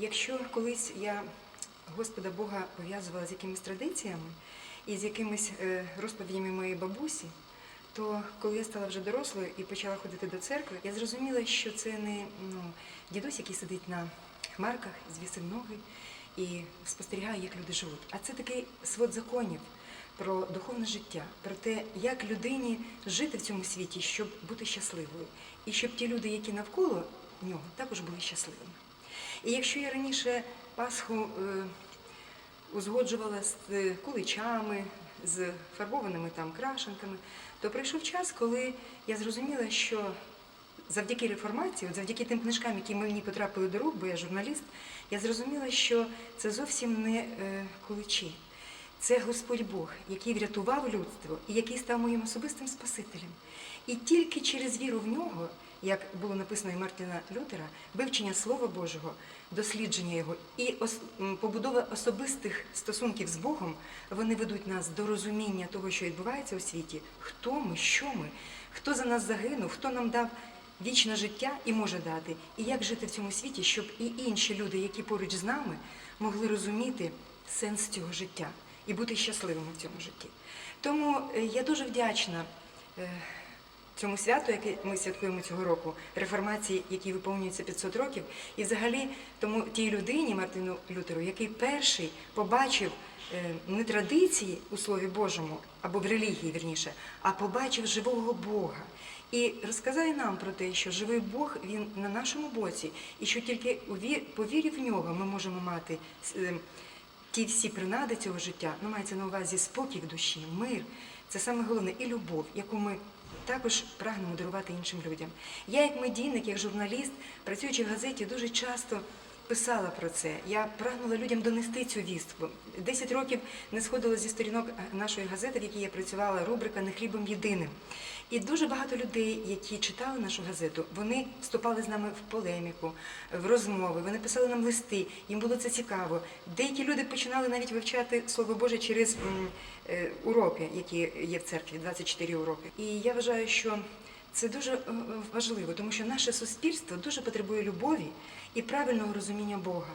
якщо колись я Господа Бога пов'язувала з якимись традиціями і з якимись е, розповідями моєї бабусі, то коли я стала вже дорослою і почала ходити до церкви, я зрозуміла, що це не ну, дідусь, який сидить на хмарках, звісив ноги і спостерігає, як люди живуть. А це такий свод законів про духовне життя, про те, як людині жити в цьому світі, щоб бути щасливою, і щоб ті люди, які навколо нього, також були щасливими. І якщо я раніше Пасху е, узгоджувала з е, куличами, з фарбованими там крашенками, то прийшов час, коли я зрозуміла, що завдяки реформації, от завдяки тим книжкам, які мені потрапили до рук, бо я журналіст, я зрозуміла, що це зовсім не е, куличі. Це Господь Бог, який врятував людство і який став моїм особистим Спасителем. І тільки через віру в нього, як було написано і Мартина Лютера, вивчення Слова Божого, дослідження його і побудова особистих стосунків з Богом, вони ведуть нас до розуміння того, що відбувається у світі, хто ми, що ми, хто за нас загинув, хто нам дав вічне життя і може дати, і як жити в цьому світі, щоб і інші люди, які поруч з нами, могли розуміти сенс цього життя і бути щасливими в цьому житті. Тому е, я дуже вдячна е, цьому святу, яке ми святкуємо цього року, реформації, якій виповнюється 500 років, і взагалі тому тій людині Мартину Лютеру, який перший побачив е, не традиції у Слові Божому або в релігії, вірніше, а побачив живого Бога. І розказає нам про те, що живий Бог він на нашому боці, і що тільки по вірі в нього ми можемо мати е, ті всі принади цього життя, ну мається на увазі спокій в душі, мир. Це саме головне і любов, яку ми також прагнемо дарувати іншим людям. Я, як медійник, як журналіст, працюючи в газеті, дуже часто писала про це. Я прагнула людям донести цю вістку. Десять років не сходила зі сторінок нашої газети, в якій я працювала, рубрика Не хлібом єдиним. І дуже багато людей, які читали нашу газету, вони вступали з нами в полеміку, в розмови, вони писали нам листи, їм було це цікаво. Деякі люди починали навіть вивчати Слово Боже через е, уроки, які є в церкві, 24 уроки. І я вважаю, що це дуже е, важливо, тому що наше суспільство дуже потребує любові і правильного розуміння Бога.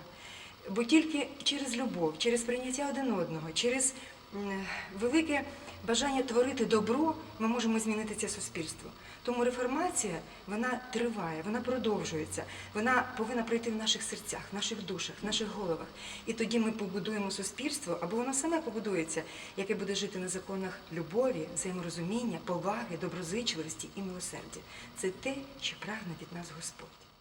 Бо тільки через любов, через прийняття один одного, через велике бажання творити добро, ми можемо змінити це суспільство. Тому реформація вона триває, вона продовжується, вона повинна пройти в наших серцях, в наших душах, в наших головах. І тоді ми побудуємо суспільство, або воно саме побудується, яке буде жити на законах любові, взаєморозуміння, поваги, доброзичливості і милосердя. Це те, що прагне від нас Господь.